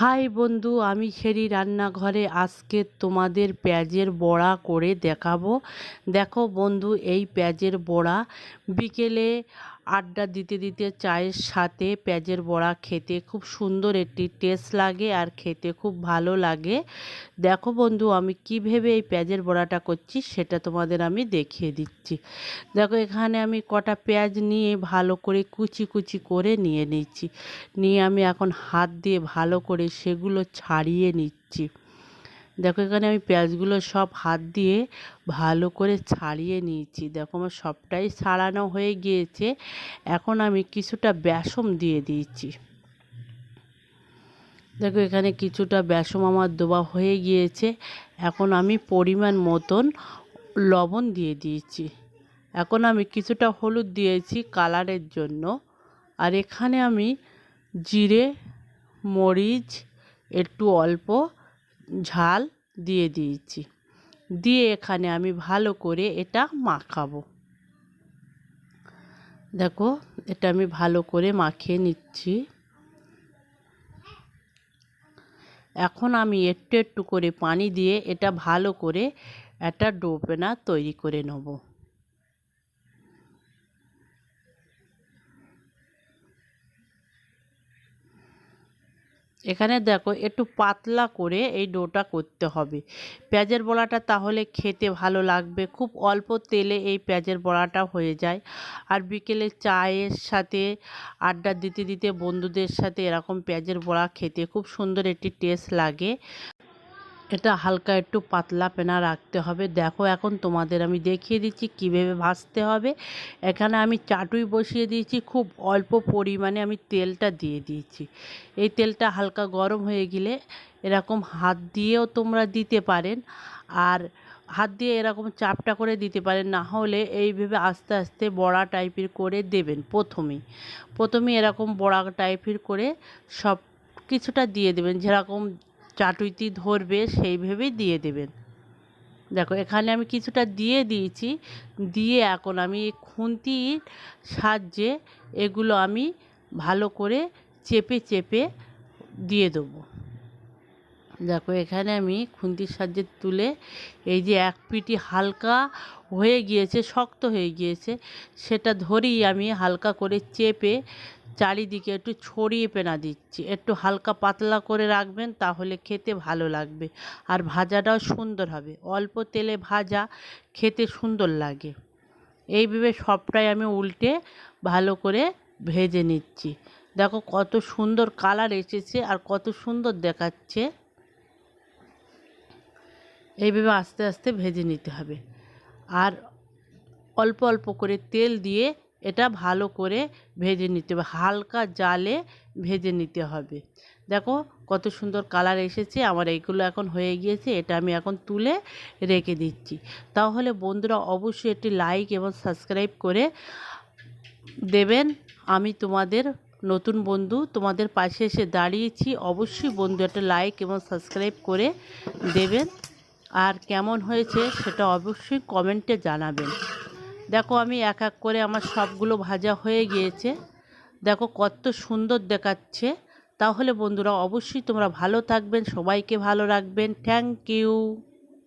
High বন্ধু, আমি খেরি রান্নাঘরে আজকে তোমাদের পেঁয়াজের বড়া করে দেখাবো। দেখো বন্ধু, এই পেঁয়াজের বড়া বিকেলে আড্ডা দিতে দিতে চায়ের সাথে পেঁয়াজের বড়া খেতে খুব সুন্দর একটি টেস্ট লাগে আর খেতে খুব ভালো লাগে। দেখো বন্ধু, আমি কী ভেবে এই পেঁয়াজের বড়াটা করছি সেটা তোমাদের আমি দেখিয়ে দিচ্ছি। দেখো, এখানে আমি কটা পেঁয়াজ নিয়ে ভালো করে কুচি কুচি করে নিয়ে নিচ্ছি। নিয়ে আমি এখন হাত দিয়ে ভালো করে সেগুলো ছাড়িয়ে নিচ্ছি। দেখো, এখানে আমি পেঁয়াজগুলো সব হাত দিয়ে ভালো করে ছাড়িয়ে নিয়েছি। দেখো, আমার সবটাই ছাড়ানো হয়ে গিয়েছে। এখন আমি কিছুটা বেসম দিয়ে দিয়েছি। দেখো, এখানে কিছুটা বেসম আমার দেওয়া হয়ে গিয়েছে। এখন আমি পরিমাণ মতন লবণ দিয়ে দিয়েছি। এখন আমি কিছুটা হলুদ দিয়েছি কালারের জন্য। আর এখানে আমি জিরে, মরিচ, একটু অল্প ঝাল দিয়ে দিয়েছি। দিয়ে এখানে আমি ভালো করে এটা মাখাবো। দেখো, এটা আমি ভালো করে মাখিয়ে নিচ্ছি। এখন আমি একটু একটু করে পানি দিয়ে এটা ভালো করে একটা ডোপেনা তৈরি করে নেব। এখানে দেখো একটু পাতলা করে এই ডোটা করতে হবে। পেঁয়াজের বড়াটা তাহলে খেতে ভালো লাগবে, খুব অল্প তেলে এই পেঁয়াজের বড়াটা হয়ে যায়। আর বিকেলে চায়ের সাথে আড্ডা দিতে দিতে বন্ধুদের সাথে এরকম পেঁয়াজের বড়া খেতে খুব সুন্দর একটি টেস্ট লাগে। এটা হালকা একটু পাতলা পেনা রাখতে হবে। দেখো এখন তোমাদের আমি দেখিয়ে দিচ্ছি কীভাবে ভাজতে হবে। এখানে আমি চাটুই বসিয়ে দিয়েছি, খুব অল্প পরিমাণে আমি তেলটা দিয়ে দিয়েছি। এই তেলটা হালকা গরম হয়ে গেলে এরকম হাত দিয়েও তোমরা দিতে পারেন আর হাত দিয়ে এরকম চাপটা করে দিতে পারেন। না হলে এইভাবে আস্তে আস্তে বড়া টাইপের করে দেবেন প্রথমেই। প্রথমে এরকম বড়া টাইপের করে সব কিছুটা দিয়ে দেবেন। যেরকম চাটুইটি ধরবে সেইভাবে দিয়ে দেবেন। দেখো, এখানে আমি কিছুটা দিয়ে দিয়েছি। দিয়ে এখন আমি খুন্তির সাহায্যে এগুলো আমি ভালো করে চেপে চেপে দিয়ে দেবো। দেখো, এখানে আমি খুন্তির সাহায্যে তুলে এই যে এক পিটি হালকা হয়ে গিয়েছে, শক্ত হয়ে গিয়েছে, সেটা ধরেই আমি হালকা করে চেপে চারিদিকে একটু ছড়িয়ে পেনা দিচ্ছি। একটু হালকা পাতলা করে রাখবেন তাহলে খেতে ভালো লাগবে। আর ভাজাটাও সুন্দর হবে। অল্প তেলে ভাজা খেতে সুন্দর লাগে। এইভাবে সবটাই আমি উল্টে ভালো করে ভেজে নিচ্ছি। দেখো কত সুন্দর কালার এসেছে আর কত সুন্দর দেখাচ্ছে। এইভাবে আস্তে আস্তে ভেজে নিতে হবে। আর অল্প অল্প করে তেল দিয়ে এটা ভালো করে ভেজে নিতে হবে। হালকা জালে ভেজে নিতে হবে। দেখো কত সুন্দর কালার এসেছে। আমার এইগুলো এখন হয়ে গিয়েছে। এটা আমি এখন তুলে রেখে দিচ্ছি। তাহলে বন্ধুরা অবশ্যই একটি লাইক এবং সাবস্ক্রাইব করে দেবেন। আমি তোমাদের নতুন বন্ধু তোমাদের পাশে এসে দাঁড়িয়েছি। অবশ্যই বন্ধু একটা লাইক এবং সাবস্ক্রাইব করে দেবেন। আর কেমন হয়েছে সেটা অবশ্যই কমেন্টে জানাবেন। দেখো আমি এক এক করে আমার সবগুলো ভাজা হয়ে গিয়েছে। দেখো কত সুন্দর দেখাচ্ছে। তাহলে বন্ধুরা অবশ্যই তোমরা ভালো থাকবেন, সবাইকে ভালো রাখবেন। Thank you